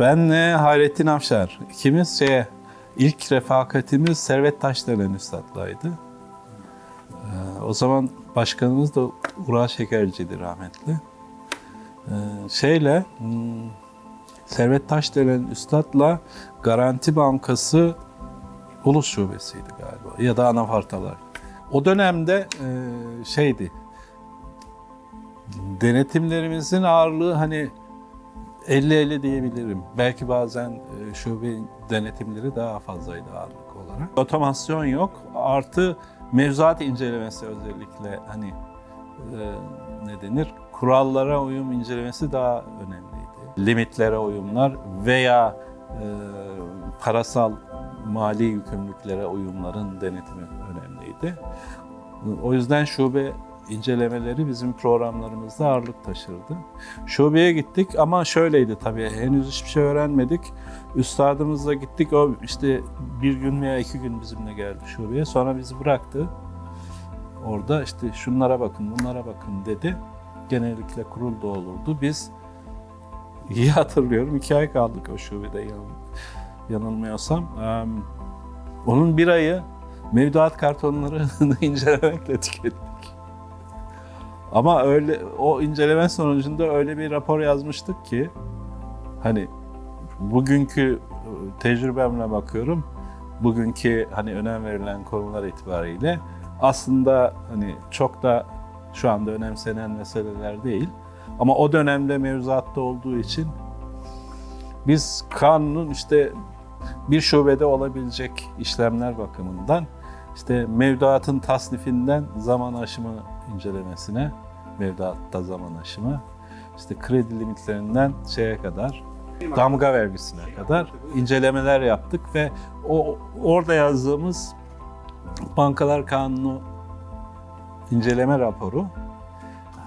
Benle Hayrettin Afşar. İkimiz şeye, ilk refakatimiz Servet Taşdelen Üstad'laydı. Ee, o zaman başkanımız da Ural Şekerci'di rahmetli. Ee, şeyle, hmm, Servet Taşdelen Üstad'la Garanti Bankası Ulus Şubesi'ydi galiba ya da anafartalar. O dönemde e, şeydi, denetimlerimizin ağırlığı hani 50-50 diyebilirim. Belki bazen e, şube denetimleri daha fazlaydı ağırlık olarak. Otomasyon yok. Artı mevzuat incelemesi özellikle hani e, ne denir? Kurallara uyum incelemesi daha önemliydi. Limitlere uyumlar veya e, parasal mali yükümlülüklere uyumların denetimi önemliydi. O yüzden şube incelemeleri bizim programlarımızda ağırlık taşırdı. Şubeye gittik ama şöyleydi tabii henüz hiçbir şey öğrenmedik. Üstadımızla gittik o işte bir gün veya iki gün bizimle geldi şubeye sonra bizi bıraktı. Orada işte şunlara bakın bunlara bakın dedi. Genellikle kurul da olurdu. Biz iyi hatırlıyorum iki ay kaldık o şubede yan- yanılmıyorsam. Onun bir ayı mevduat kartonlarını incelemekle tükettik. Ama öyle o inceleme sonucunda öyle bir rapor yazmıştık ki hani bugünkü tecrübemle bakıyorum. Bugünkü hani önem verilen konular itibariyle aslında hani çok da şu anda önemsenen meseleler değil. Ama o dönemde mevzuatta olduğu için biz kanunun işte bir şubede olabilecek işlemler bakımından işte mevduatın tasnifinden zaman aşımı incelemesine, mevduatta zaman aşımı, işte kredi limitlerinden şeye kadar, damga vergisine kadar incelemeler yaptık ve o orada yazdığımız Bankalar Kanunu inceleme raporu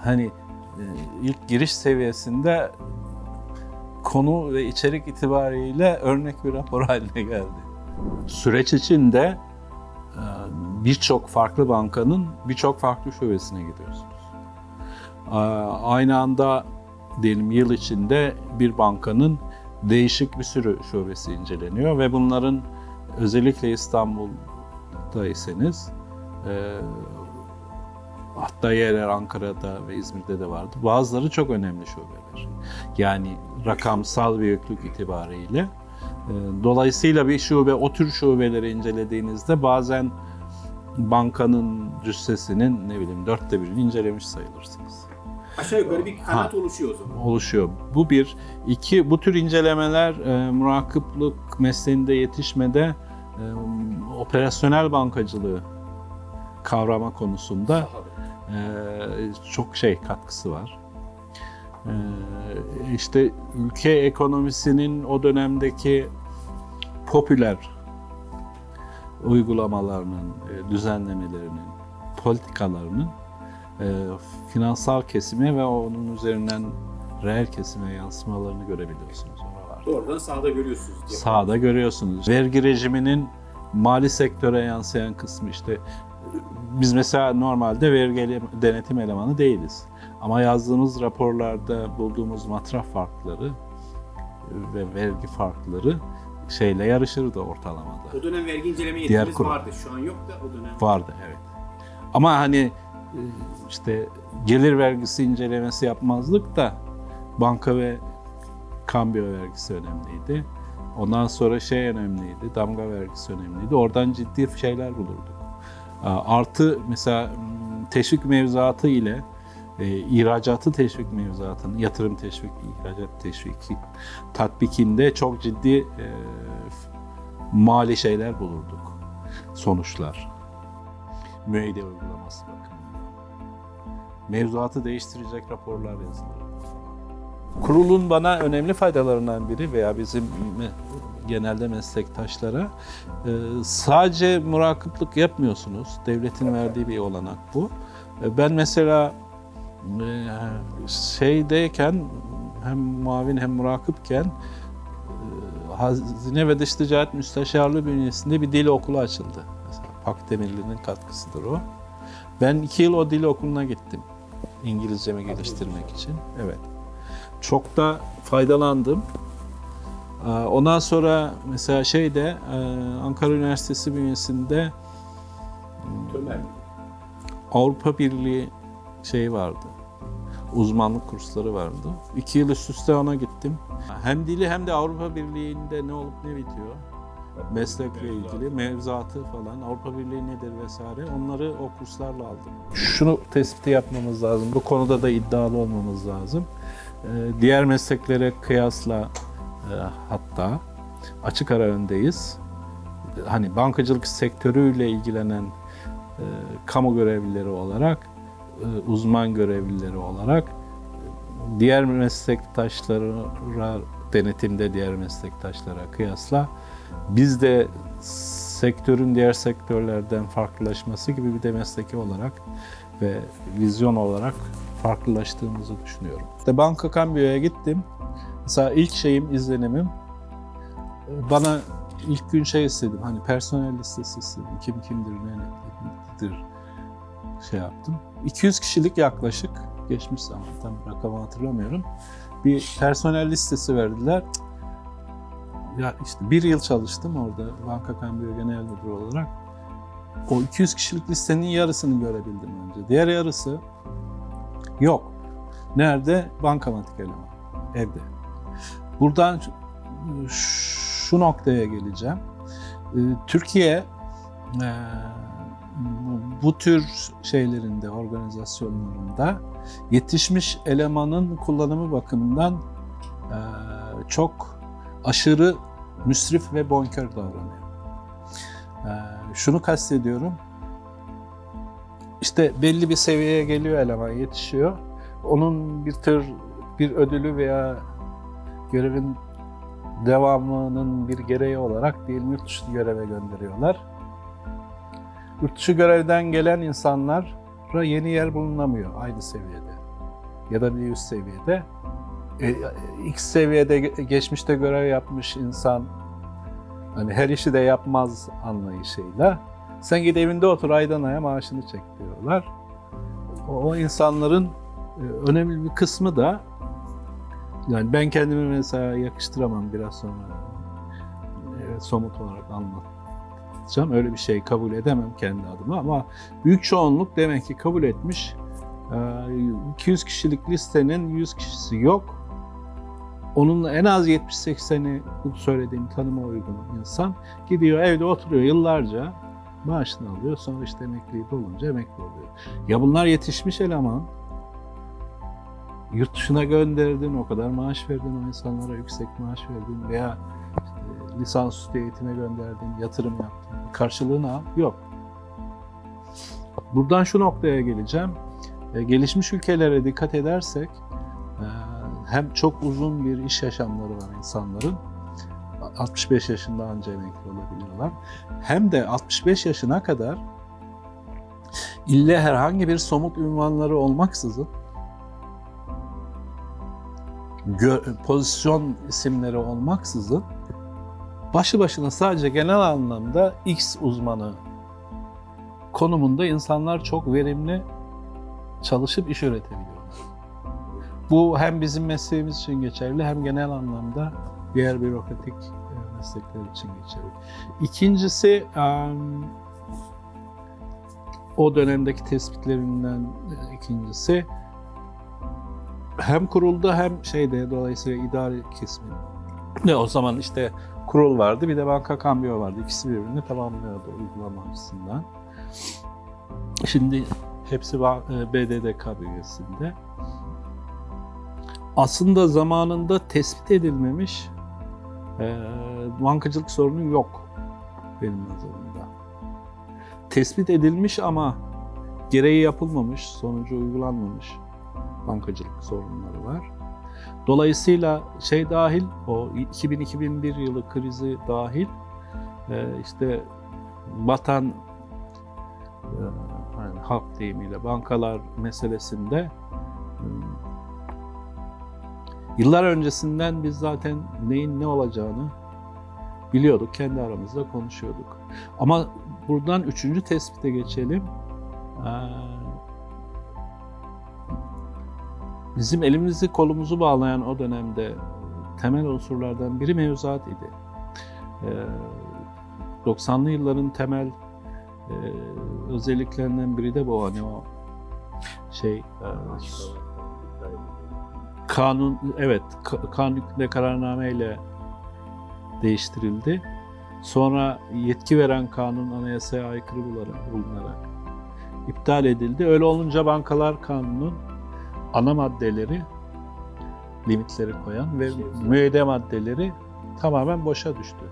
hani e, ilk giriş seviyesinde konu ve içerik itibariyle örnek bir rapor haline geldi. Süreç içinde e, birçok farklı bankanın birçok farklı şubesine gidiyorsunuz. Aynı anda diyelim yıl içinde bir bankanın değişik bir sürü şubesi inceleniyor ve bunların özellikle İstanbul'daysanız e, hatta yer yer Ankara'da ve İzmir'de de vardı. Bazıları çok önemli şubeler. Yani rakamsal büyüklük itibariyle. E, Dolayısıyla bir şube, o tür şubeleri incelediğinizde bazen bankanın cüssesinin ne bileyim dörtte birini incelemiş sayılırsınız. Aşağı yukarı bir kanat oluşuyor o zaman. Oluşuyor. Bu bir. iki Bu tür incelemeler e, murakiplik mesleğinde yetişmede e, operasyonel bankacılığı kavrama konusunda e, çok şey katkısı var. E, işte ülke ekonomisinin o dönemdeki popüler uygulamalarının, e, düzenlemelerinin, politikalarının e, finansal kesime ve onun üzerinden reel kesime yansımalarını görebiliyorsunuz oralarda. Doğrudan sahada görüyorsunuz diye. Sağda görüyorsunuz. Vergi rejiminin mali sektöre yansıyan kısmı işte biz mesela normalde vergi denetim elemanı değiliz. Ama yazdığımız raporlarda bulduğumuz matrah farkları ve vergi farkları şeyle yarışırdı ortalamada. O dönem vergi inceleme Diğer yetkimiz kurum. vardı. Şu an yok da o dönem. Vardı evet. Ama hani e, işte gelir vergisi incelemesi yapmazdık da banka ve kambiyo vergisi önemliydi. Ondan sonra şey önemliydi, damga vergisi önemliydi. Oradan ciddi şeyler bulurduk. Artı mesela teşvik mevzuatı ile e, ihracatı teşvik mevzuatının, yatırım teşvik, ihracat teşviki tatbikinde çok ciddi e, mali şeyler bulurduk. Sonuçlar müeyyide uygulaması bakımından. Mevzuatı değiştirecek raporlar yazılır. Kurulun bana önemli faydalarından biri veya bizim genelde meslektaşlara e, sadece murakiplik yapmıyorsunuz. Devletin verdiği bir olanak bu. E, Ben mesela şeydeyken hem muavin hem murakipken e, Hazine ve Dış Ticaret Müsteşarlığı bünyesinde bir dil okulu açıldı. Mesela Pak Demirli'nin katkısıdır o. Ben iki yıl o dil okuluna gittim. İngilizcemi geliştirmek için. Evet. Çok da faydalandım. Ee, Ondan sonra mesela şeyde e, Ankara Üniversitesi bünyesinde. Avrupa Birliği şeyi vardı. Uzmanlık kursları vardı. İki yıl üst üste ona gittim. Hem dili hem de Avrupa Birliği'nde ne olup ne bitiyor. Meslekle ilgili, mevzuatı falan, Avrupa Birliği nedir vesaire onları o kurslarla aldım. Şunu tespiti yapmamız lazım, bu konuda da iddialı olmamız lazım. Ee, Diğer mesleklere kıyasla e, hatta açık ara öndeyiz. Hani bankacılık sektörüyle ilgilenen e, kamu görevlileri olarak, uzman görevlileri olarak e, diğer meslektaşlara denetimde diğer meslektaşlara kıyasla biz de sektörün diğer sektörlerden farklılaşması gibi bir de mesleki olarak ve vizyon olarak farklılaştığımızı düşünüyorum. İşte Banka Cambio'ya gittim. Mesela ilk şeyim, izlenimim e, bana ilk gün şey istedim. Hani personel listesi istedim. Kim kimdir, ne nedir şey yaptım. 200 kişilik yaklaşık geçmiş zaman tam rakamı hatırlamıyorum. Bir personel listesi verdiler. Ya işte bir yıl çalıştım orada Banka Cambio Genel Müdürü olarak. O 200 kişilik listenin yarısını görebildim önce. Diğer yarısı yok. Nerede? Bankamatik eleman. Evde. Buradan şu noktaya geleceğim. Ee, Türkiye e, bu- bu tür şeylerinde, organizasyonlarında yetişmiş elemanın kullanımı bakımından e, çok aşırı müsrif ve bonkör davranıyor. E, Şunu kastediyorum. İşte belli bir seviyeye geliyor eleman, yetişiyor. Onun bir tür bir ödülü veya görevin devamının bir gereği olarak diyelim yurt dışı göreve gönderiyorlar. Yurt dışı görevden gelen insanlara yeni yer bulunamıyor aynı seviyede ya da bir üst seviyede. E, X seviyede ge- geçmişte görev yapmış insan hani her işi de yapmaz anlayışıyla sen git evinde otur aydan aya maaşını çek diyorlar. O, insanların e, önemli bir kısmı da yani ben kendimi mesela yakıştıramam biraz sonra e, somut olarak anlatacağım. Öyle bir şey kabul edemem kendi adıma ama büyük çoğunluk demek ki kabul etmiş. E, 200 kişilik listenin 100 kişisi yok. Onunla en az 70-80'i bu söylediğim tanıma uygun insan gidiyor evde oturuyor yıllarca maaşını alıyor sonra işte emekliyi dolunca emekli oluyor. Ya bunlar yetişmiş eleman yurt dışına gönderdin, o kadar maaş verdin o insanlara, yüksek maaş verdin veya lisansüstü eğitime gönderdin, yatırım yaptın. Karşılığını al, yok. Buradan şu noktaya geleceğim. E, gelişmiş ülkelere dikkat edersek e, hem çok uzun bir iş yaşamları var insanların. 65 yaşında anca emekli olabiliyorlar. Hem de 65 yaşına kadar ille herhangi bir somut ünvanları olmaksızın pozisyon isimleri olmaksızın başı başına sadece genel anlamda X uzmanı konumunda insanlar çok verimli çalışıp iş üretebiliyorlar. Bu hem bizim mesleğimiz için geçerli hem genel anlamda diğer bürokratik e, meslekler için geçerli. İkincisi o dönemdeki tespitlerinden e, ikincisi hem kurulda hem şeyde dolayısıyla idari kesimi. O zaman işte kurul vardı bir de banka kambiyo vardı. İkisi birbirini tamamlıyordu uygulama açısından. Şimdi hepsi ba- e, BDDK bünyesinde. Aslında zamanında tespit edilmemiş e, bankacılık sorunu yok benim nazarımda. Tespit edilmiş ama gereği yapılmamış, sonucu uygulanmamış bankacılık sorunları var. Dolayısıyla şey dahil, o 2000-2001 yılı krizi dahil, e, işte batan e, hani halk deyimiyle bankalar meselesinde e, yıllar öncesinden biz zaten neyin ne olacağını biliyorduk, kendi aramızda konuşuyorduk. Ama buradan üçüncü tespite geçelim. Ee, bizim elimizi kolumuzu bağlayan o dönemde temel unsurlardan biri mevzuat idi. Ee, 90'lı yılların temel e, özelliklerinden biri de bu hani o şey e, kanun evet ka- kanun hükmünde kararnameyle değiştirildi. Sonra yetki veren kanun anayasaya aykırı bulunarak iptal edildi. Öyle olunca bankalar kanunun ana maddeleri limitleri koyan ve müeyyide maddeleri tamamen boşa düştü.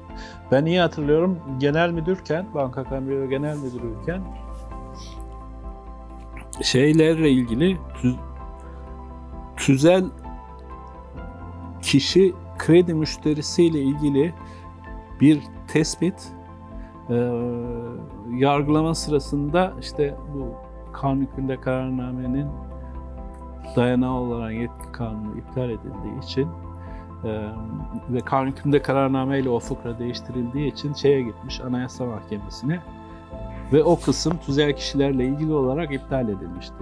Ben iyi hatırlıyorum genel müdürken, banka kambiyo genel müdürüyken şeylerle ilgili tüz, tüzel kişi kredi müşterisiyle ilgili bir tespit e, yargılama sırasında işte bu kanun hükmünde kararnamenin dayanağı olarak yetki kanunu iptal edildiği için e, ve kanun hükmünde kararnameyle o fıkra değiştirildiği için şeye gitmiş Anayasa Mahkemesi'ne ve o kısım tüzel kişilerle ilgili olarak iptal edilmişti.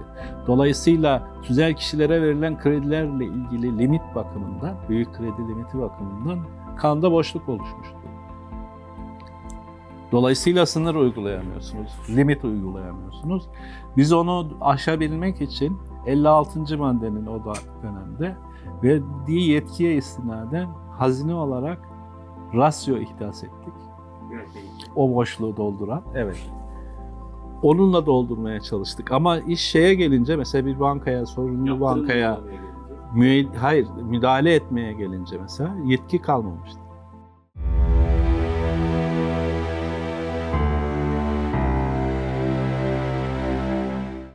Dolayısıyla tüzel kişilere verilen kredilerle ilgili limit bakımından, büyük kredi limiti bakımından kanunda boşluk oluşmuştu. Dolayısıyla sınır uygulayamıyorsunuz, limit uygulayamıyorsunuz. Biz onu aşabilmek için 56. maddenin o da dönemde verdiği yetkiye istinaden hazine olarak rasyo ihdas ettik. O boşluğu dolduran. Evet. Onunla doldurmaya çalıştık. Ama iş şeye gelince mesela bir bankaya, sorunlu bankaya müey- hayır müdahale etmeye gelince mesela yetki kalmamıştı.